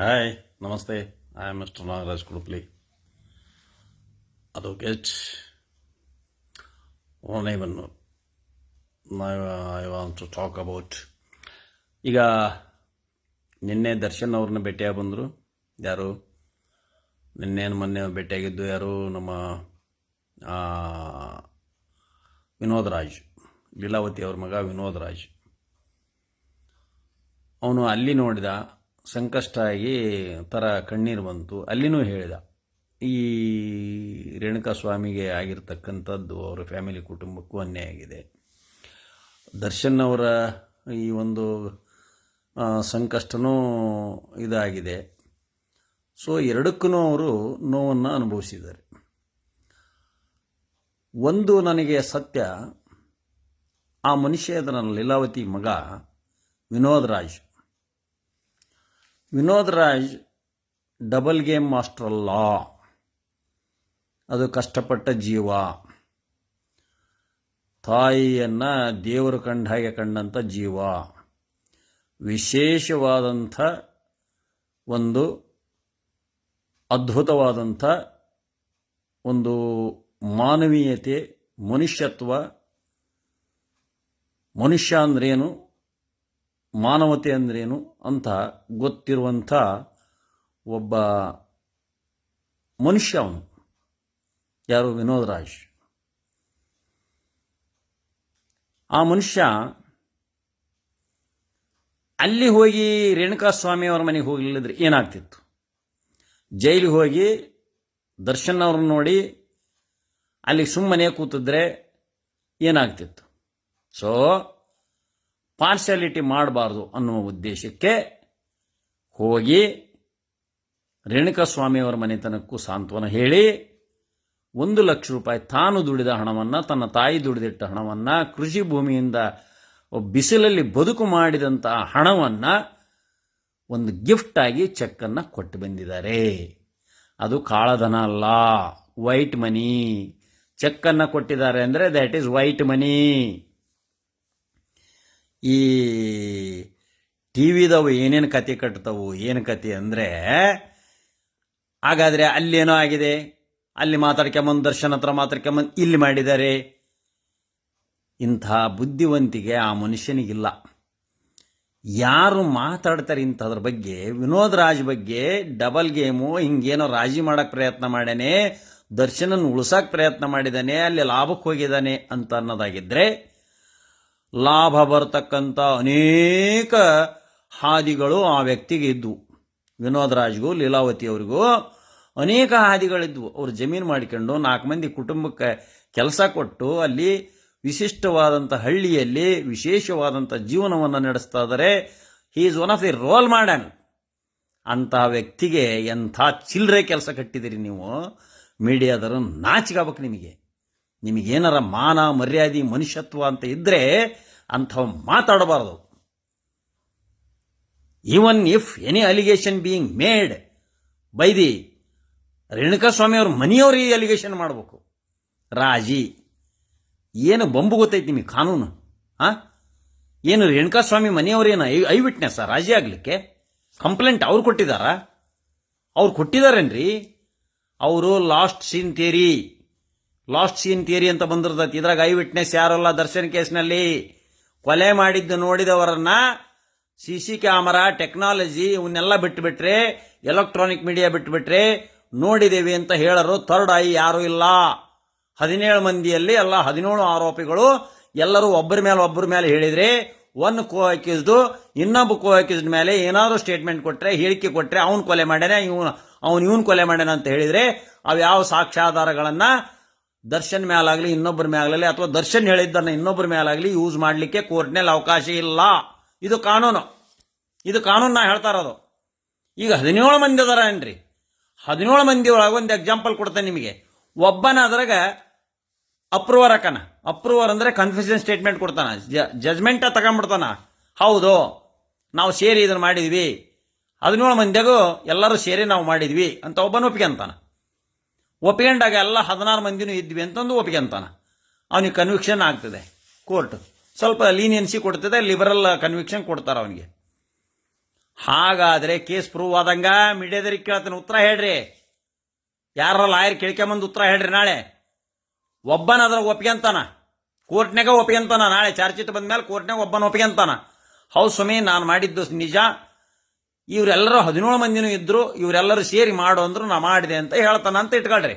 Hi, ನಮಸ್ತೆ. I am mister Nagaraj Kudupli. even now I want to talk about ಈಗ ನಿನ್ನೆ ದರ್ಶನ್ ಅವ್ರನ್ನ ಭೇಟಿಯಾಗಿ ಬಂದರು. ಯಾರು? ನಿನ್ನೇನು ಮೊನ್ನೆ ಭೇಟಿಯಾಗಿದ್ದು ಯಾರು? ನಮ್ಮ ವಿನೋದ್ ರಾಜ್, ಲೀಲಾವತಿ ಅವ್ರ ಮಗ ವಿನೋದ್ ರಾಜ್. ಅವನು ಅಲ್ಲಿ ನೋಡಿದ ಸಂಕಷ್ಟ ಆಗಿ ಥರ ಕಣ್ಣೀರು ಬಂತು. ಅಲ್ಲಿನೂ ಹೇಳಿದ, ಈ ರೇಣುಕಾ ಸ್ವಾಮಿಗೆ ಆಗಿರ್ತಕ್ಕಂಥದ್ದು ಅವರ ಫ್ಯಾಮಿಲಿ ಕುಟುಂಬಕ್ಕೂ ಅನ್ಯಾಯ ಆಗಿದೆ. ದರ್ಶನ್ ಅವರ ಈ ಒಂದು ಸಂಕಷ್ಟನೂ ಇದಾಗಿದೆ. ಸೊ, ಎರಡಕ್ಕೂ ಅವರು ನೋವನ್ನು ಅನುಭವಿಸಿದ್ದಾರೆ. ಒಂದು ನನಗೆ ಸತ್ಯ, ಆ ಮನುಷ್ಯ ನನ್ನ ಲೀಲಾವತಿ ಮಗ Vinod Raj. Vinod Raj double game master ಅಲ್ಲ. ಅದು ಕಷ್ಟಪಟ್ಟ ಜೀವ. ತಾಯಿಯನ್ನು ದೇವರು ಕಂಡ ಹಾಗೆ ಕಂಡಂಥ ಜೀವ. ವಿಶೇಷವಾದಂಥ ಒಂದು ಅದ್ಭುತವಾದಂಥ ಒಂದು ಮಾನವೀಯತೆ, ಮನುಷ್ಯತ್ವ, ಮನುಷ್ಯ ಅಂದ್ರೇನು? ಮಾನವತೆ ಅಂದ್ರೇನು? ಅಂತ ಗೊತ್ತಿರುವಂಥ ಒಬ್ಬ ಮನುಷ್ಯ ಅವನು. ಯಾರು? ವಿನೋದ್ ರಾಜ್. ಆ ಮನುಷ್ಯ ಅಲ್ಲಿ ಹೋಗಿ ರೇಣುಕಾ ಸ್ವಾಮಿ ಅವರ ಮನೆಗೆ ಹೋಗಲಿಲ್ಲದ್ರೆ ಏನಾಗ್ತಿತ್ತು? ಜೈಲಿಗೆ ಹೋಗಿ ದರ್ಶನ್ ಅವ್ರನ್ನ ನೋಡಿ ಅಲ್ಲಿ ಸುಮ್ಮನೆ ಕೂತಿದ್ರೆ ಏನಾಗ್ತಿತ್ತು? ಸೊ ಪಾರ್ಶಾಲಿಟಿ ಮಾಡಬಾರ್ದು ಅನ್ನುವ ಉದ್ದೇಶಕ್ಕೆ ಹೋಗಿ ರೇಣುಕಸ್ವಾಮಿಯವರ ಮನೆತನಕ್ಕೂ ಸಾಂತ್ವನ ಹೇಳಿ, ಒಂದು ಲಕ್ಷ ರೂಪಾಯಿ ತಾನು ದುಡಿದ ಹಣವನ್ನು, ತನ್ನ ತಾಯಿ ದುಡಿದಿಟ್ಟ ಹಣವನ್ನು, ಕೃಷಿ ಭೂಮಿಯಿಂದ ಬಿಸಿಲಲ್ಲಿ ಬದುಕು ಮಾಡಿದಂಥ ಹಣವನ್ನು ಒಂದು ಗಿಫ್ಟ್ ಆಗಿ ಚೆಕ್ಕನ್ನು ಕೊಟ್ಟು ಬಂದಿದ್ದಾರೆ. ಅದು ಕಾಳಧನ ಅಲ್ಲ, ವೈಟ್ ಮನಿ. ಚೆಕ್ಕನ್ನು ಕೊಟ್ಟಿದ್ದಾರೆ ಅಂದರೆ ದ್ಯಾಟ್ ಈಸ್ ವೈಟ್ ಮನಿ ಈ ಟಿ ವಿದವು ಏನೇನು ಕತೆ ಕಟ್ತವು, ಏನು ಕತೆ ಅಂದರೆ, ಹಾಗಾದರೆ ಅಲ್ಲೇನೋ ಆಗಿದೆ. ಅಲ್ಲಿ ಮಾತಾಡ್ಕೊಂಬಂದು ದರ್ಶನ ಹತ್ರ ಮಾತಾಡ್ಕೊಂಬಂದು ಇಲ್ಲಿ ಮಾಡಿದ್ದಾರೆ ಇಂಥ ಬುದ್ಧಿವಂತಿಗೆ ಆ ಮನುಷ್ಯನಿಗಿಲ್ಲ. ಯಾರು ಮಾತಾಡ್ತಾರೆ ಇಂಥದ್ರ ಬಗ್ಗೆ, ವಿನೋದ್ ರಾಜ್ ಬಗ್ಗೆ, ಡಬಲ್ ಗೇಮು, ಹಿಂಗೇನೋ ರಾಜಿ ಮಾಡೋಕ್ಕೆ ಪ್ರಯತ್ನ ಮಾಡ್ಯಾನೆ, ದರ್ಶನನ ಉಳ್ಸೋಕೆ ಪ್ರಯತ್ನ ಮಾಡಿದ್ದಾನೆ ಅಲ್ಲಿ ಲಾಭಕ್ಕೆ ಹೋಗಿದ್ದಾನೆ ಅಂತ ಅನ್ನೋದಾಗಿದ್ದರೆ ಲಾಭ ಬರ್ತಕ್ಕಂಥ ಅನೇಕ ಹಾದಿಗಳು ಆ ವ್ಯಕ್ತಿಗೆ ಇದ್ದವು ವಿನೋದ್ ರಾಜ್ಗೂ, ಲೀಲಾವತಿ ಅವರಿಗೂ ಅನೇಕ ಹಾದಿಗಳಿದ್ವು. ಅವರು ಜಮೀನು ಮಾಡಿಕೊಂಡು ನಾಲ್ಕು ಮಂದಿ ಕುಟುಂಬಕ್ಕೆ ಕೆಲಸ ಕೊಟ್ಟು ಅಲ್ಲಿ ವಿಶಿಷ್ಟವಾದಂಥ ಹಳ್ಳಿಯಲ್ಲಿ ವಿಶೇಷವಾದಂಥ ಜೀವನವನ್ನು ನಡೆಸ್ತಾ ಇದ್ದಾರೆ he is one of the role model ಅಂತಹ ವ್ಯಕ್ತಿಗೆ ಎಂಥ ಚಿಲ್ಲರೆ ಕೆಲಸ ಕಟ್ಟಿದಿರಿ ನೀವು. ಮೀಡಿಯಾದರು ನಾಚಿಕಾಗಬೇಕು ನಿಮಗೆ. ನಿಮಗೇನಾರ ಮಾನ, ಮರ್ಯಾದೆ, ಮನುಷ್ಯತ್ವ ಅಂತ ಇದ್ದರೆ ಅಂಥವು ಮಾತಾಡಬಾರ್ದು. Even if any allegation being made by the Renuka Swamy ಅವ್ರ ಮನೆಯವ್ರು ಈ ಅಲಿಗೇಷನ್ ಮಾಡಬೇಕು. ರಾಜಿ, ಏನು ಬಂಬು ಗೊತ್ತೈತಿ ನಿಮಗೆ ಕಾನೂನು? ಹಾಂ ಏನು ರೇಣುಕಾ ಸ್ವಾಮಿ ಮನೆಯವ್ರೇನು ಐ ಐ ವಿಟ್ನೆಸ್ ರಾಜಿ ಆಗಲಿಕ್ಕೆ? ಕಂಪ್ಲೇಂಟ್ ಅವ್ರು ಕೊಟ್ಟಿದ್ದಾರಾ? ಅವ್ರು ಕೊಟ್ಟಿದ್ದಾರೇನ್ರಿ? ಅವರು last scene theory last scene theory ಅಂತ ಬಂದಿರ್ತೈತಿ. ಇದ್ರಾಗ ಐ ವಿಟ್ನೆಸ್ ಯಾರಲ್ಲ ದರ್ಶನ್ ಕೇಸ್ನಲ್ಲಿ? ಕೊಲೆ ಮಾಡಿದ್ದು ನೋಡಿದವರನ್ನ ಸಿ ಸಿ ಕ್ಯಾಮರಾ ಟೆಕ್ನಾಲಜಿ ಇವನ್ನೆಲ್ಲ ಬಿಟ್ಟುಬಿಟ್ರೆ ಎಲೆಕ್ಟ್ರಾನಿಕ್ ಮೀಡಿಯಾ ಬಿಟ್ಟುಬಿಟ್ರೆ ನೋಡಿದ್ದೇವೆ ಅಂತ ಹೇಳರು ಥರ್ಡ್ ಐ ಯಾರೂ ಇಲ್ಲ. ಹದಿನೇಳು ಮಂದಿಯಲ್ಲಿ ಎಲ್ಲ ಹದಿನೇಳು ಆರೋಪಿಗಳು ಎಲ್ಲರೂ ಒಬ್ಬರ ಮೇಲೆ ಒಬ್ಬರ ಮೇಲೆ ಹೇಳಿದ್ರೆ ಒಂದು ಕೋ ಅಕ್ಯೂಸ್ಡು ಇನ್ನೊಬ್ಬ ಕೋ ಅಕ್ಯೂಸ್ಡ್ ಮೇಲೆ ಏನಾದರೂ ಸ್ಟೇಟ್ಮೆಂಟ್ ಕೊಟ್ಟರೆ ಹೇಳಿಕೆ ಕೊಟ್ಟರೆ ಅವ್ನು ಕೊಲೆ ಮಾಡ್ಯಾನೆ, ಇವನು ಅವ್ನು ಇವನು ಕೊಲೆ ಮಾಡ್ಯಾನ ಅಂತ ಹೇಳಿದರೆ, ಅವು ಯಾವ ಸಾಕ್ಷ್ಯಾಧಾರಗಳನ್ನು ದರ್ಶನ್ ಮ್ಯಾಲಾಗಲಿ, ಇನ್ನೊಬ್ಬರ ಮ್ಯಾಲಾಗಲಿ ಅಥವಾ ದರ್ಶನ್ ಹೇಳಿದ್ದನ್ನು ಇನ್ನೊಬ್ಬರ ಮ್ಯಾಲಾಗಲಿ ಯೂಸ್ ಮಾಡಲಿಕ್ಕೆ ಕೋರ್ಟ್ನಲ್ಲಿ ಅವಕಾಶ ಇಲ್ಲ. ಇದು ಕಾನೂನು. ಇದು ಕಾನೂನು ನಾ ಹೇಳ್ತಾ ಇರೋದು. ಈಗ ಹದಿನೇಳು ಮಂದಿ ಅದಾರ ಏನ್ರಿ? ಹದಿನೇಳು ಮಂದಿ ಒಳಗೆ ಒಂದು ಎಕ್ಸಾಂಪಲ್ ಕೊಡ್ತೇನೆ ನಿಮಗೆ. ಒಬ್ಬನ ಅದ್ರಾಗ ಅಪ್ರೂವರ್ ಹಾಕನ ಅಪ್ರೂವರ್ ಅಂದ್ರೆ ಕನ್ಫ್ಯೂಷನ್ ಸ್ಟೇಟ್ಮೆಂಟ್ ಕೊಡ್ತಾನ. ಜಜ್ಮೆಂಟ ತಗೊಂಡ್ಬಿಡ್ತಾನ. ಹೌದು, ನಾವು ಸೇರಿ ಇದನ್ನು ಮಾಡಿದ್ವಿ. ಹದಿನೇಳು ಮಂದಿಯಾಗೂ ಎಲ್ಲರೂ ಸೇರಿ ನಾವು ಮಾಡಿದ್ವಿ ಅಂತ ಒಬ್ಬನ ಒಪ್ಪಿಗೆಂತಾನ ಒಪ್ಪಿಕೊಂಡಾಗ ಎಲ್ಲ ಹದಿನಾರು ಮಂದಿನೂ ಇದ್ವಿ ಅಂತಂದು ಒಪ್ಪಿಗೆಂತಾನ ಅವನಿಗೆ ಕನ್ವಿಕ್ಷನ್ ಆಗ್ತದೆ. ಕೋರ್ಟ್ ಸ್ವಲ್ಪ ಲೀನಿಯನ್ಸಿ ಕೊಡ್ತದೆ ಲಿಬರಲ್ ಕನ್ವಿಕ್ಷನ್ ಕೊಡ್ತಾರೆ ಅವನಿಗೆ. ಹಾಗಾದ್ರೆ ಕೇಸ್ ಪ್ರೂವ್ ಆದಂಗ ಮೀಡಿಯಾದವ್ರಿಗೆ ಕೇಳ್ತಾನೆ, ಉತ್ತರ ಹೇಳ್ರಿ. ಯಾರ ಲಾಯರ್ ಕೇಳ್ಕೊಂಬಂದು ಉತ್ತರ ಹೇಳ್ರಿ ನಾಳೆ. ಒಬ್ಬನ ಅದ್ರ ಒಪ್ಕೊಂತಾನ ಕೋರ್ಟ್ನಾಗ ಒಪ್ಕೊಂತಾನ ನಾಳೆ ಚಾರ್ಜ್ ಬಂದ ಮೇಲೆ ಕೋರ್ಟ್ನಾಗ ಒಬ್ಬನ ಒಪ್ಕೊಂತಾನ ಹೌದು ಸ್ವಾಮಿ, ನಾನು ಮಾಡಿದ್ದು ನಿಜ. ಇವರೆಲ್ಲರೂ ಹದಿನೇಳು ಮಂದಿನೂ ಇದ್ದರು ಇವರೆಲ್ಲರೂ ಸೇರಿ ಮಾಡು ಅಂದ್ರು ನಾ ಮಾಡಿದೆ ಅಂತ ಹೇಳ್ತಾನೆ ಅಂತ ಇಟ್ಕೊಳ್ರಿ.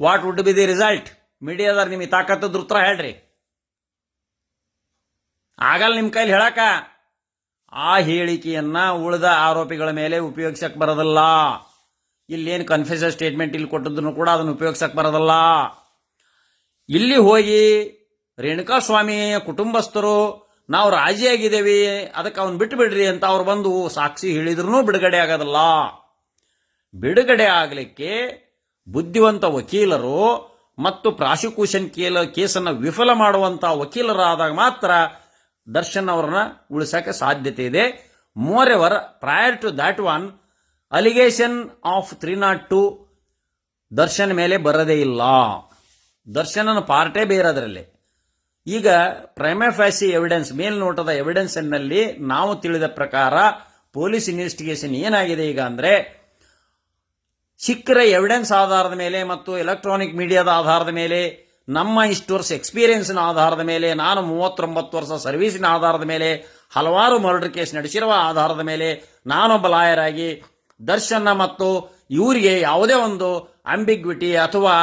What would be the result ಮೀಡಿಯಾದವ್ರು ನಿಮಗೆ ತಾಕತ್ತದ್ರ ಉತ್ತರ ಹೇಳ್ರಿ. ಆಗಲ್ಲ ನಿಮ್ಮ ಕೈಲಿ ಹೇಳಕ ಆ ಹೇಳಿಕೆಯನ್ನು ಉಳಿದ ಆರೋಪಿಗಳ ಮೇಲೆ ಉಪಯೋಗಿಸಕ್ ಬರೋದಲ್ಲ. ಇಲ್ಲೇನು ಕನ್ಫ್ಯೂಸರ್ ಸ್ಟೇಟ್ಮೆಂಟ್ ಇಲ್ಲಿ ಕೊಟ್ಟದ್ರು ಕೂಡ ಅದನ್ನು ಉಪಯೋಗಿಸಕ್ ಬರೋದಲ್ಲ. ಇಲ್ಲಿ ಹೋಗಿ ರೇಣುಕಾ ಸ್ವಾಮಿ ಕುಟುಂಬಸ್ಥರು ನಾವು ರಾಜಿಯಾಗಿದ್ದೇವೆ, ಅದಕ್ಕೆ ಅವನು ಬಿಟ್ಟು ಬಿಡ್ರಿ ಅಂತ ಅವ್ರು ಬಂದು ಸಾಕ್ಷಿ ಹೇಳಿದ್ರೂ ಬಿಡುಗಡೆ ಆಗೋದಲ್ಲ. ಬಿಡುಗಡೆ ಆಗಲಿಕ್ಕೆ ಬುದ್ಧಿವಂತ ವಕೀಲರು ಮತ್ತು ಪ್ರಾಸಿಕ್ಯೂಷನ್ ಕೇಲ, ಕೇಸನ್ನು ವಿಫಲ ಮಾಡುವಂತ ವಕೀಲರಾದಾಗ ಮಾತ್ರ ದರ್ಶನ್ ಅವರನ್ನ ಉಳಿಸಕ್ಕೆ ಸಾಧ್ಯತೆ ಇದೆ. Moreover prior to that one allegation of three nought two Darshan ಮೇಲೆ ಬರದೇ ಇಲ್ಲ. ದರ್ಶನನ ಪಾರ್ಟೇ ಬೇರೆ ಅದರಲ್ಲಿ. ಈಗ ಪ್ರೈಮಫ್ಯಾಸಿ ಎವಿಡೆನ್ಸ್ ಮೇಲ್ನೋಟದ ಎವಿಡೆನ್ಸ್ನಲ್ಲಿ ನಾವು ತಿಳಿದ ಪ್ರಕಾರ ಪೊಲೀಸ್ ಇನ್ವೆಸ್ಟಿಗೇಷನ್ ಏನಾಗಿದೆ ಈಗ ಅಂದ್ರೆ ಸಿಕ್ಕರ ಎವಿಡೆನ್ಸ್ ಆಧಾರದ ಮೇಲೆ ಮತ್ತು ಎಲೆಕ್ಟ್ರಾನಿಕ್ ಮೀಡಿಯಾದ ಆಧಾರದ ಮೇಲೆ, ನಮ್ಮ ಇಷ್ಟು ವರ್ಷ ಎಕ್ಸ್ಪೀರಿಯನ್ಸ್ನ ಆಧಾರದ ಮೇಲೆ, ನಾನು ಮೂವತ್ತೊಂಬತ್ತು ವರ್ಷ ಸರ್ವೀಸಿನ ಆಧಾರದ ಮೇಲೆ, ಹಲವಾರು ಮರ್ಡರ್ ಕೇಸ್ ನಡೆಸಿರುವ ಆಧಾರದ ಮೇಲೆ ನಾನೊಬ್ಬ ಲಾಯರ್ ಆಗಿ ದರ್ಶನ ಮತ್ತು ಇವರಿಗೆ ಯಾವುದೇ ಒಂದು ಅಂಬಿಗ್ವಿಟಿ ಅಥವಾ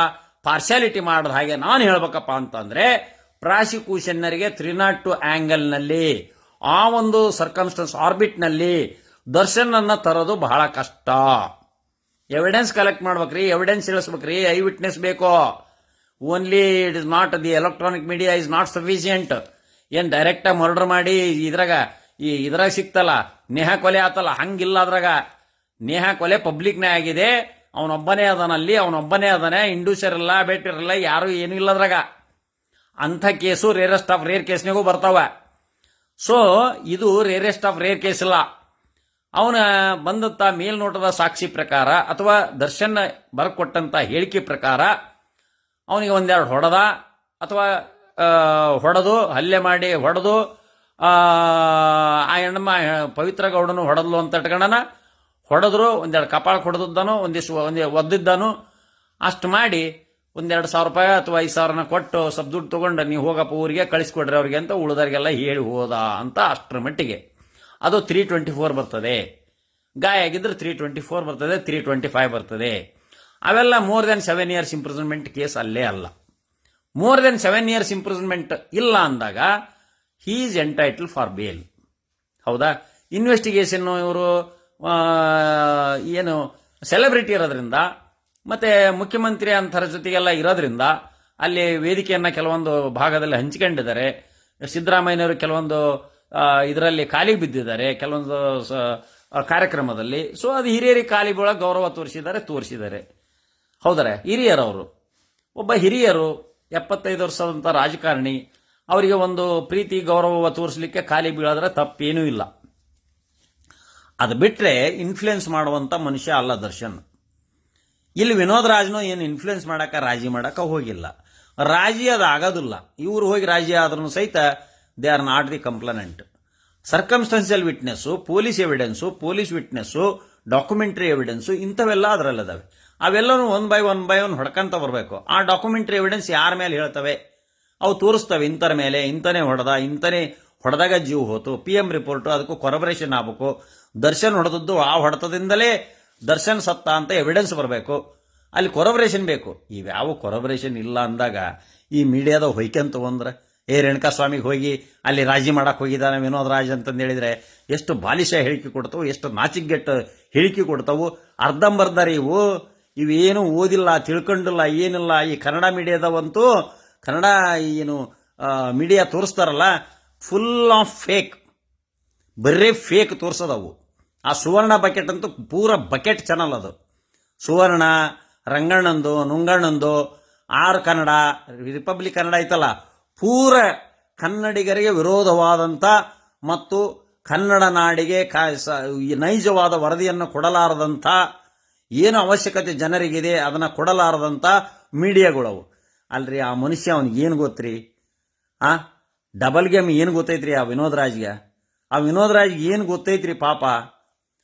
ಪಾರ್ಶಾಲಿಟಿ ಮಾಡದ ಹಾಗೆ ನಾನು ಹೇಳ್ಬೇಕಪ್ಪ ಅಂತಂದ್ರೆ ಪ್ರಾಸಿಕ್ಯೂಷನ್ನರಿಗೆ ತ್ರೀ ನಾಟ್ ಟು ಆಂಗಲ್ನಲ್ಲಿ, ಆ ಒಂದು ಸರ್ಕಮ್ಸ್ಟೆನ್ಸ್ ಆರ್ಬಿಟ್ನಲ್ಲಿ ದರ್ಶನನ್ನು ತರೋದು ಬಹಳ ಕಷ್ಟ. ಎವಿಡೆನ್ಸ್ ಕಲೆಕ್ಟ್ ಮಾಡ್ಬೇಕ್ರಿ ಎವಿಡೆನ್ಸ್ ಇಳಿಸ್ಬೇಕ್ರಿ ಐ ವಿಟ್ನೆಸ್ ಬೇಕು. Only it is not the electronic media is not sufficient ಏನು ಡೈರೆಕ್ಟಾಗಿ ಮರ್ಡರ್ ಮಾಡಿ, ಇದ್ರಾಗ ಈ ಇದ್ರಾಗ ಸಿಕ್ತಲ್ಲ, ನೇಹ ಕೊಲೆ ಆತಲ್ಲ, ಹಂಗಿಲ್ಲ ಅದ್ರಾಗ. ನೇಹ ಕೊಲೆ ಪಬ್ಲಿಕ್ನೇ ಆಗಿದೆ, ಅವನೊಬ್ಬನೇ ಅದಾನಲ್ಲಿ, ಅವನೊಬ್ಬನೇ ಅದನೇ ಇಂಡೂಸರ್ ಇಲ್ಲ ಬೇಟಿರಲ್ಲ ಯಾರು ಏನೂ ಇಲ್ಲ ಅದ್ರಾಗ. ಅಂಥ ಕೇಸು ರೇರೆಸ್ಟ್ ಆಫ್ ರೇರ್ ಕೇಸ್ನಾಗೂ ಬರ್ತಾವ. ಸೊ ಇದು ರೇರೆಸ್ಟ್ ಆಫ್ ರೇರ್ ಕೇಸ್ ಇಲ್ಲ. ಅವನ ಬಂದಂತ ಮೇಲ್ನೋಟದ ಸಾಕ್ಷಿ ಪ್ರಕಾರ ಅಥವಾ ದರ್ಶನ್ ಬರ್ಕೊಟ್ಟಂತ ಹೇಳಿಕೆ ಪ್ರಕಾರ ಅವನಿಗೆ ಒಂದೆರಡು ಹೊಡೆದ ಅಥವಾ ಹೊಡೆದು, ಹಲ್ಲೆ ಮಾಡಿ ಹೊಡೆದು, ಆ ಹೆಣ್ಮ, ಪವಿತ್ರ ಗೌಡನು ಹೊಡೆದ್ಲು ಅಂತ ಇಟ್ಕೊಂಡನ, ಹೊಡೆದ್ರು, ಒಂದೆರಡು ಕಪಾಳ ಹೊಡೆದಿದ್ದಾನು ಒಂದಿಷ್ಟು, ಒಂದು ಒದ್ದಿದ್ದಾನು, ಅಷ್ಟು ಮಾಡಿ ಒಂದೆರಡು ಸಾವಿರ ರೂಪಾಯಿ ಅಥವಾ ಐದು ಸಾವಿರನ ಕೊಟ್ಟು ಸ್ವಲ್ಪ ದುಡ್ಡು ತೊಗೊಂಡು ನೀವು ಹೋಗಪ್ಪ ಊರಿಗೆ ಕಳಿಸ್ಕೊಡ್ರಿ ಅವ್ರಿಗೆ ಅಂತ ಉಳಿದವ್ರಿಗೆಲ್ಲ ಹೇಳಿ ಹೋದ ಅಂತ ಅಷ್ಟರ ಮಟ್ಟಿಗೆ. ಅದು ತ್ರೀ ಟ್ವೆಂಟಿ ಫೋರ್ ಬರ್ತದೆ. ಗಾಯ ಆಗಿದ್ರೆ ತ್ರೀ ಟ್ವೆಂಟಿ ಫೋರ್ ಬರ್ತದೆ ತ್ರೀ ಟ್ವೆಂಟಿ ಫೈವ್ ಬರ್ತದೆ. ಅವೆಲ್ಲ more than seven years improvement case ಅಲ್ಲೇ ಅಲ್ಲ. More than seven years improvement ಇಲ್ಲ ಅಂದಾಗ ಈಸ್ ಎಂಟೈಟಲ್ ಫಾರ್ ಬೇಲ್ ಹೌದಾ? ಇನ್ವೆಸ್ಟಿಗೇಷನ್ ಇವರು ಏನು ಸೆಲೆಬ್ರಿಟಿ ಇರೋದ್ರಿಂದ ಮತ್ತೆ ಮುಖ್ಯಮಂತ್ರಿ ಅಂತರ ಜೊತೆಗೆಲ್ಲ ಇರೋದ್ರಿಂದ ಅಲ್ಲಿ ವೇದಿಕೆಯನ್ನ ಕೆಲವೊಂದು ಭಾಗದಲ್ಲಿ ಹಂಚಿಕೊಂಡಿದ್ದಾರೆ. ಸಿದ್ದರಾಮಯ್ಯನವರು ಕೆಲವೊಂದು ಇದರಲ್ಲಿ ಖಾಲಿ ಬಿದ್ದಿದ್ದಾರೆ, ಕೆಲವೊಂದು ಕಾರ್ಯಕ್ರಮದಲ್ಲಿ. ಸೊ ಅದು ಹಿರಿಯರಿಗೆ ಖಾಲಿ ಬೀಳೋ ಗೌರವ ತೋರಿಸಿದ್ದಾರೆ ತೋರಿಸಿದ್ದಾರೆ. ಹೌದಾರೆ ಹಿರಿಯರವರು. ಒಬ್ಬ ಹಿರಿಯರು, ಎಪ್ಪತ್ತೈದು ವರ್ಷದಂತ ರಾಜಕಾರಣಿ, ಅವರಿಗೆ ಒಂದು ಪ್ರೀತಿ, ಗೌರವ ತೋರಿಸಲಿಕ್ಕೆ ಖಾಲಿ ಬೀಳಾದ್ರೆ ತಪ್ಪೇನೂ ಇಲ್ಲ. ಅದು ಬಿಟ್ಟರೆ ಇನ್ಫ್ಲುಯೆನ್ಸ್ ಮಾಡುವಂಥ ಮನುಷ್ಯ ಅಲ್ಲ ದರ್ಶನ್. ಇಲ್ಲಿ ವಿನೋದ್ ರಾಜ್ನು ಏನು ಇನ್ಫ್ಲುಯೆನ್ಸ್ ಮಾಡಕ, ರಾಜಿ ಮಾಡಕ ಹೋಗಿಲ್ಲ. ರಾಜಿ ಅದು ಆಗೋದಿಲ್ಲ. ಇವರು ಹೋಗಿ ರಾಜಿ ಆದ್ರೂ ಸಹಿತ they are not the complainant circumstantial witness police evidence police witness documentary evidence ಇಂಥವೆಲ್ಲ ಅದರಲ್ಲಿದಾವೆ ಅವೆಲ್ಲನೂ one by one by one ಹೊಡ್ಕೊಂತ ಬರಬೇಕು. ಆ ಡಾಕ್ಯುಮೆಂಟರಿ ಎವಿಡೆನ್ಸ್ ಯಾರ ಮೇಲೆ ಹೇಳ್ತವೆ? ಅವು ತೋರಿಸ್ತವೆ ಇಂಥರ ಮೇಲೆ, ಇಂಥನೇ ಹೊಡೆದ, ಇಂಥನೇ ಹೊಡೆದಾಗ ಜೀವ ಹೋತು. ಪಿ ಎಂ ರಿಪೋರ್ಟು ಅದಕ್ಕೂ ಕೊರಬರೇಷನ್ ಆಗಬೇಕು. ದರ್ಶನ್ ಹೊಡೆದದ್ದು ಆ ಹೊಡೆತದಿಂದಲೇ ದರ್ಶನ್ ಸತ್ತ ಅಂತ ಎವಿಡೆನ್ಸ್ ಬರಬೇಕು. ಅಲ್ಲಿ ಕೊರಬರೇಷನ್ ಬೇಕು. ಇವ್ಯಾವ ಕೊರಬರೇಷನ್ ಇಲ್ಲ ಅಂದಾಗ ಈ ಮೀಡಿಯಾದ ಹೊಯ್ಕೆಂತ ಬಂದ್ರೆ ಏ ರೇಣುಕಾ ಸ್ವಾಮಿಗೆ ಹೋಗಿ ಅಲ್ಲಿ ರಾಜಿ ಮಾಡಕ್ಕೆ ಹೋಗಿದ್ದಾನೆ ವಿನೋದ್ ರಾಜ್ ಅಂತಂದು ಹೇಳಿದ್ರೆ ಎಷ್ಟು ಬಾಲಿಷ ಹೇಳಿಕೆ ಕೊಡ್ತವು, ಎಷ್ಟು ನಾಚಿಗೆಟ್ಟ ಹೇಳಿಕೆ ಕೊಡ್ತಾವು ಅರ್ಧಂಬರ್ಧ ರೀ ಇವು ಇವೇನು ಓದಿಲ್ಲ, ತಿಳ್ಕೊಂಡಿಲ್ಲ, ಏನಿಲ್ಲ. ಈ ಕನ್ನಡ ಮೀಡಿಯಾದವಂತೂ ಕನ್ನಡ ಏನು ಮೀಡಿಯಾ ತೋರಿಸ್ತಾರಲ್ಲ ಫುಲ್ ಆಫ್ ಫೇಕ್ ಬರೀ ಫೇಕ್ ತೋರ್ಸೋದವು ಆ ಸುವರ್ಣ ಬಕೆಟ್ ಅಂತೂ ಪೂರ ಬಕೆಟ್ ಚಾನಲ್ ಅದು. ಸುವರ್ಣ, ರಂಗಣ್ಣಂದು, ನುಂಗಣ್ಣಂದು, ಆರ್ ಕನ್ನಡ, ರಿಪಬ್ಲಿಕ್ ಕನ್ನಡ ಐತಲ್ಲ, ಪೂರ ಕನ್ನಡಿಗರಿಗೆ ವಿರೋಧವಾದಂಥ ಮತ್ತು ಕನ್ನಡ ನಾಡಿಗೆ ನೈಜವಾದ ವರದಿಯನ್ನು ಕೊಡಲಾರದಂಥ ಏನು ಅವಶ್ಯಕತೆ ಜನರಿಗಿದೆ ಅದನ್ನು ಕೊಡಲಾರದಂಥ ಮೀಡಿಯಾಗಳವು. ಅಲ್ರಿ ಆ ಮನುಷ್ಯ ಅವನಿಗೆ ಏನು ಗೊತ್ತ್ರಿ? ಆ ಡಬಲ್ ಗೇಮ್ ಏನು ಗೊತ್ತೈತ್ರಿ ಆ ವಿನೋದ್ ರಾಜ್ಗೆ? ಆ ವಿನೋದ್ ರಾಜ್ಗೆ ಏನು ಗೊತ್ತೈತ್ರಿ ಪಾಪ?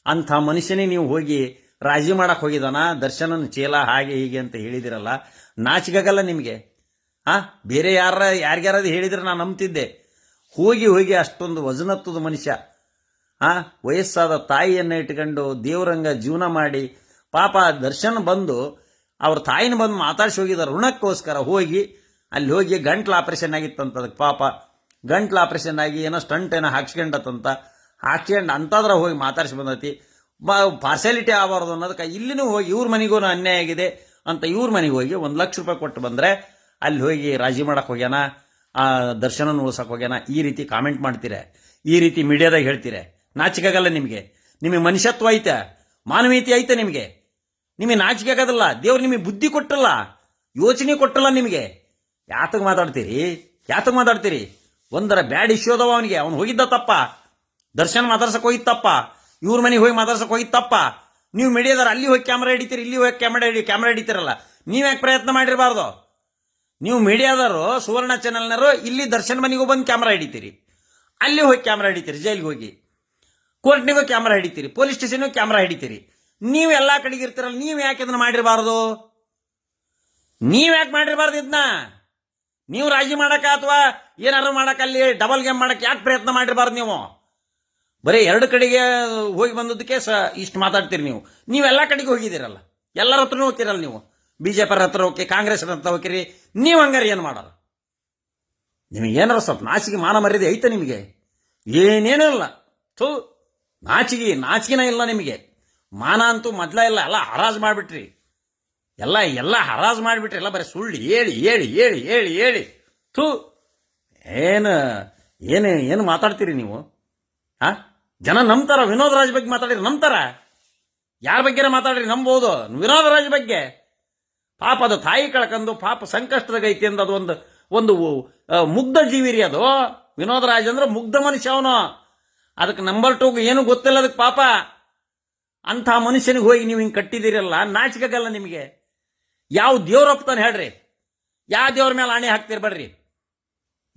ಅಂಥ ಮನುಷ್ಯನೇ ನೀವು ಹೋಗಿ ರಾಜಿ ಮಾಡಕ್ಕೆ ಹೋಗಿದಾನ ದರ್ಶನನ ಚೇಲ ಹಾಗೆ ಹೀಗೆ ಅಂತ ಹೇಳಿದಿರಲ್ಲ. ನಾಚಿಕಾಗಲ್ಲ ನಿಮಗೆ. ಆ? ಬೇರೆ ಯಾರ ಯಾರಿಗಾರದು ಹೇಳಿದ್ರೆ ನಾನು ನಂಬ್ತಿದ್ದೆ. ಹೋಗಿ ಹೋಗಿ ಅಷ್ಟೊಂದು ವಜನತ್ವದ ಮನುಷ್ಯ. ಆ? ವಯಸ್ಸಾದ ತಾಯಿಯನ್ನು ಇಟ್ಕೊಂಡು ದೇವರಂಗ ಜೀವನ ಮಾಡಿ ಪಾಪ ದರ್ಶನ ಬಂದು ಅವ್ರ ತಾಯಿನ ಬಂದು ಮಾತಾಡ್ಸಿ ಹೋಗಿದ ಋಣಕ್ಕೋಸ್ಕರ ಹೋಗಿ ಅಲ್ಲಿ ಹೋಗಿ ಗಂಟ್ಲು ಆಪರೇಷನ್ ಆಗಿತ್ತಂತ ಅದಕ್ಕೆ ಪಾಪ. ಗಂಟ್ಲು ಆಪರೇಷನ್ ಆಗಿ ಏನೋ ಸ್ಟಂಟ್ ಏನೋ ಹಾಕ್ಸ್ಕೊಂಡತ್ತಂತ ಹಾಕ್ಸ್ಕೊಂಡು ಅಂತಾದ್ರೆ ಹೋಗಿ ಮಾತಾಡಿಸಿ ಬಂದೈತಿ. ಪಾರ್ಸಾಲಿಟಿ ಆಗಬಾರ್ದು ಅನ್ನೋದಕ್ಕೆ ಇಲ್ಲಿನೂ ಹೋಗಿ ಇವ್ರ ಮನೆಗೂ ಅನ್ಯಾಯ ಆಗಿದೆ ಅಂತ ಇವ್ರ ಮನೆಗೆ ಹೋಗಿ ಒಂದು ಲಕ್ಷ ರೂಪಾಯಿ ಕೊಟ್ಟು ಬಂದರೆ ಅಲ್ಲಿ ಹೋಗಿ ರಾಜಿ ಮಾಡಕ್ಕೆ ಹೋಗ್ಯಾನ, ಆ, ದರ್ಶನ ಉಳ್ಸಕ್ಕೆ ಹೋಗ್ಯಾನ. ಈ ರೀತಿ ಕಾಮೆಂಟ್ ಮಾಡ್ತೀರೆ, ಈ ರೀತಿ ಮೀಡಿಯಾದಾಗ ಹೇಳ್ತೀರೆ. ನಾಚಿಕೆಗಲ್ಲ ನಿಮಗೆ. ನಿಮಗೆ ಮನುಷ್ಯತ್ವ ಐತೆ, ಮಾನವೀಯತೆ ಐತೆ ನಿಮಗೆ. ನಿಮಗೆ ನಾಚಿಕೆ ಆಗೋದಿಲ್ಲ, ದೇವ್ರು ನಿಮಗೆ ಬುದ್ಧಿ ಕೊಟ್ಟಲ್ಲ, ಯೋಚನೆ ಕೊಟ್ಟಲ್ಲ ನಿಮಗೆ. ಯಾತಕ್ಕೆ ಮಾತಾಡ್ತೀರಿ? ಯಾತಕ್ಕೆ ಮಾತಾಡ್ತೀರಿ? ಒಂದರ ಬ್ಯಾಡ್ ಇಶ್ಯೂ ಅದಾವ ಅವನಿಗೆ. ಅವ್ನು ಹೋಗಿದ್ದ ತಪ್ಪ. ದರ್ಶನ ಮಾತಾಡ್ಸಕ್ ಹೋಗಿ ತಪ್ಪ. ಇವ್ರ ಮನೆಗೆ ಹೋಗಿ ಮಾತಾಡ್ಸಕ್ ಹೋಗಿ ತಪ್ಪ. ನೀವು ಮೀಡಿಯಾದಾರ ಅಲ್ಲಿ ಹೋಗಿ ಕ್ಯಾಮ್ರಾ ಹಿಡಿತೀರಿ, ಇಲ್ಲಿ ಹೋಗಿ ಕ್ಯಾಮ್ರಾ ಹಿಡಿ ಕ್ಯಾಮ್ರಾ ಹಿಡಿತೀರಲ್ಲ. ನೀವು ಯಾಕೆ ಪ್ರಯತ್ನ ಮಾಡಿರಬಾರ್ದು? ನೀವು ಮೀಡಿಯಾದವರು, ಸುವರ್ಣ ಚಾನೆಲ್ನವರು ಇಲ್ಲಿ ದರ್ಶನ್ ಮನೆಗೂ ಬಂದು ಕ್ಯಾಮ್ರಾ ಹಿಡಿತೀರಿ. ಅಲ್ಲಿ ಹೋಗಿ ಕ್ಯಾಮ್ರಾ ಹಿಡಿತೀರಿ, ಜೈಲಿಗೆ ಹೋಗಿ. ಕೋರ್ಟ್ನಿಗೂ ಕ್ಯಾಮ್ರಾ ಹಿಡಿತೀರಿ ಪೊಲೀಸ್ ಸ್ಟೇಷನ್ಗೂ ಕ್ಯಾಮ್ರಾ ಹಿಡಿತೀರಿ. ನೀವು ಎಲ್ಲ ಕಡೆಗೆ ಇರ್ತೀರಲ್ಲ, ನೀವು ಯಾಕೆ ಇದನ್ನ ಮಾಡಿರಬಾರ್ದು? ನೀವು ಯಾಕೆ ಮಾಡಿರಬಾರ್ದು ಇದನ್ನ ನೀವು ರಾಜಿ ಮಾಡಕ ಅಥವಾ ಏನಾರು ಮಾಡಕ್ಕೆ ಅಲ್ಲಿ ಡಬಲ್ ಗೇಮ್ ಮಾಡಕ್ಕೆ ಯಾಕೆ ಪ್ರಯತ್ನ ಮಾಡಿರಬಾರ್ದು ನೀವು? ಬರೀ ಎರಡು ಕಡೆಗೆ ಹೋಗಿ ಬಂದದಕ್ಕೆ ಸ ಇಷ್ಟು ಮಾತಾಡ್ತೀರಿ ನೀವು. ನೀವೆಲ್ಲ ಕಡೆಗೆ ಹೋಗಿದ್ದೀರಲ್ಲ. ಎಲ್ಲರ ಹತ್ರನೂ ಹೋಗ್ತೀರಲ್ಲ ನೀವು. ಬಿ ಜೆ ಪಿ ಹತ್ರ ಹೋಗಿ ಕಾಂಗ್ರೆಸ್ ಹತ್ರ ಹೋಗಿರಿ, ನೀವು ಹಂಗಾರೆ ಏನು ಮಾಡೋಲ್ಲ ನಿಮಗೆ ಏನಾರ ಸ್ವಲ್ಪ ನಾಚಿಗೆ ಮಾನ ಮರ್ಯಾದೆ ಐತೆ ನಿಮಗೆ? ಏನೇನೂ ಇಲ್ಲ. ಥೂ ನಾಚಿಗೆ ನಾಚಿಕೆನ ಇಲ್ಲ ನಿಮಗೆ. ಮಾನ ಅಂತೂ ಮೊದಲ ಇಲ್ಲ, ಎಲ್ಲ ಹರಾಜು ಮಾಡಿಬಿಟ್ರಿ. ಎಲ್ಲ ಎಲ್ಲ ಹರಾಜು ಮಾಡಿಬಿಟ್ರಿ, ಎಲ್ಲ ಬರೀ ಸುಳ್ಳು ಹೇಳಿ ಹೇಳಿ ಹೇಳಿ ಹೇಳಿ ಹೇಳಿ. ಥೂ, ಏನು ಏನು ಏನು ಮಾತಾಡ್ತೀರಿ ನೀವು? ಆ ಜನ ನಂಬ್ತಾರ, ವಿನೋದ್ ರಾಜ್ ಬಗ್ಗೆ ಮಾತಾಡಿರಿ ನಂಬ್ತಾರ. ಯಾರ ಬಗ್ಗೆ ಮಾತಾಡ್ರಿ, ನಂಬೋದು. ವಿನೋದ್ ರಾಜ್ ಬಗ್ಗೆ. ಪಾಪ ಅದು ತಾಯಿ ಕಳ್ಕೊಂಡು ಪಾಪ ಸಂಕಷ್ಟದ ಐತಿ ಅಂದ ಅದು ಒಂದು ಒಂದು ಮುಗ್ಧ ಜೀವಿ ರೀ ಅದು. ವಿನೋದ್ ರಾಜ್ ಅಂದ್ರೆ ಮುಗ್ಧ ಮನುಷ್ಯ ಅವನು. ಅದಕ್ಕೆ ನಂಬರ್ ಟೂ ಏನು ಗೊತ್ತಿಲ್ಲ ಅದಕ್ಕೆ ಪಾಪ. ಅಂಥ ಮನುಷ್ಯನಿಗೆ ಹೋಗಿ ನೀವು ಹಿಂಗೆ ಕಟ್ಟಿದಿರಲ್ಲ ನಾಚಿಕೆಗಲ್ಲ ನಿಮಗೆ. ಯಾವ ದೇವ್ರ ಒಪ್ತಾನೆ ಹೇಳ್ರಿ. ಯಾವ ದೇವ್ರ ಮೇಲೆ ಆಣೆ ಹಾಕ್ತಿರ್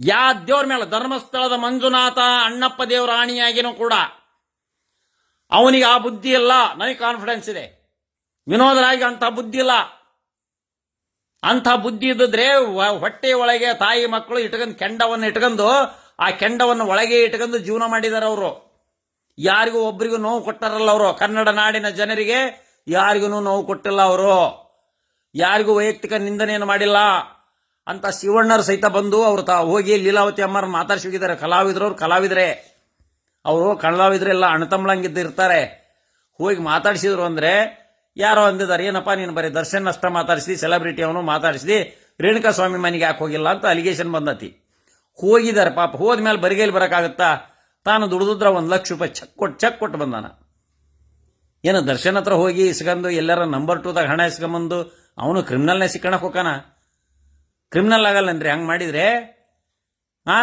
ಯಾವ ದೇವ್ರ ಮೇಲೆ ಧರ್ಮಸ್ಥಳದ ಮಂಜುನಾಥ ಅಣ್ಣಪ್ಪ ದೇವರ ಆಣಿಯಾಗಿನೂ ಕೂಡ ಅವನಿಗೆ ಆ ಬುದ್ಧಿ ಇಲ್ಲ. ನನಗೆ ಕಾನ್ಫಿಡೆನ್ಸ್ ಇದೆ. ವಿನೋದರಾಗಿ ಅಂಥ ಬುದ್ಧಿ ಇಲ್ಲ. ಅಂಥ ಬುದ್ಧಿ ಇದ್ದಿದ್ರೆ ಹೊಟ್ಟೆ ಒಳಗೆ ತಾಯಿ ಮಕ್ಕಳು ಇಟ್ಕೊಂಡು ಕೆಂಡವನ್ನು ಇಟ್ಕೊಂಡು ಆ ಕೆಂಡವನ್ನು ಒಳಗೆ ಇಟ್ಕೊಂಡು ಜೀವನ ಮಾಡಿದ್ದಾರೆ ಅವರು. ಯಾರಿಗೂ ಒಬ್ಬರಿಗೂ ನೋವು ಕೊಟ್ಟಾರಲ್ಲ ಅವರು. ಕನ್ನಡ ನಾಡಿನ ಜನರಿಗೆ ಯಾರಿಗೂ ನೋವು ಕೊಟ್ಟಿಲ್ಲ ಅವರು. ಯಾರಿಗೂ ವೈಯಕ್ತಿಕ ನಿಂದನೆಯನ್ನು ಮಾಡಿಲ್ಲ. ಅಂತ ಶಿವಣ್ಣರು ಸಹಿತ ಬಂದು ಅವರು ತಾ ಹೋಗಿ ಲೀಲಾವತಿ ಅಮ್ಮರ ಮಾತಾಡ್ಸಿ ಹೋಗಿದ್ದಾರೆ ಕಲಾವಿದರು ಅವ್ರು, ಕಲಾವಿದರೇ. ಅವರು ಕಲಾವಿದರೆಲ್ಲ ಅಣ್ಣತಮ್ಮಳಂಗಿದ್ದು ಇರ್ತಾರೆ. ಹೋಗಿ ಮಾತಾಡಿಸಿದ್ರು ಅಂದ್ರೆ ಯಾರೋ ಅಂದಿದ್ದಾರೆ, ಏನಪ್ಪ ನೀನು ಬರೀ ದರ್ಶನ್ ಅಷ್ಟ ಮಾತಾಡಿಸಿದಿ ಸೆಲೆಬ್ರಿಟಿ ಅವನು ಮಾತಾಡಿಸಿದಿ, ರೇಣುಕಾ ಸ್ವಾಮಿ ಮನೆಗೆ ಯಾಕೆ ಹೋಗಿಲ್ಲ? ಅಂತ ಅಲಿಗೇಷನ್ ಬಂದತಿ. ಹೋಗಿದ್ದಾರೆ ಪಾಪ, ಹೋದ್ಮೇಲೆ ಬರಿಗೈಲಿ ಬರೋಕ್ಕಾಗತ್ತಾ? ತಾನು ದುಡಿದ್ರ ಒಂದು ಲಕ್ಷ ರೂಪಾಯಿ ಚೆಕ್ ಕೊಟ್ಟು ಚೆಕ್ ಕೊಟ್ಟು ಬಂದಾನ. ಏನು ದರ್ಶನ್ ಹತ್ರ ಹೋಗಿ ಇಸ್ಕೊಂಡು ಎಲ್ಲರ ನಂಬರ್ ಟೂದಾಗ ಹಣ ಇಸ್ಕೊಂಬಂದು ಅವನು ಕ್ರಿಮಿನಲ್ನೇ ಸಿಕ್ಕಣಕ್ಕೆ ಹೋಗಾನ ಕ್ರಿಮಿನಲ್ ಆಗಲ್ಲನ್ರಿ, ಹಂಗೆ ಮಾಡಿದ್ರೆ? ಆ?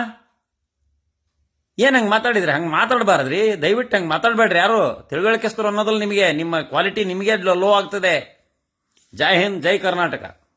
ಏನು ಹಂಗೆ ಮಾತಾಡಿದ್ರಿ? ಹಂಗೆ ಮಾತಾಡಬಾರ್ದ್ರಿ? ದಯವಿಟ್ಟು ಹಂಗೆ ಮಾತಾಡಬೇಡ್ರಿ ಯಾರು? ತಿಳುವಳಿಕೆಸ್ತರು ಅನ್ನೋದ್ರಲ್ಲಿ ನಿಮಗೆ, ನಿಮ್ಮ ಕ್ವಾಲಿಟಿ ನಿಮಗೆ ಲೋ ಆಗ್ತದೆ. ಜೈ ಹಿಂದ್, ಜೈ ಕರ್ನಾಟಕ.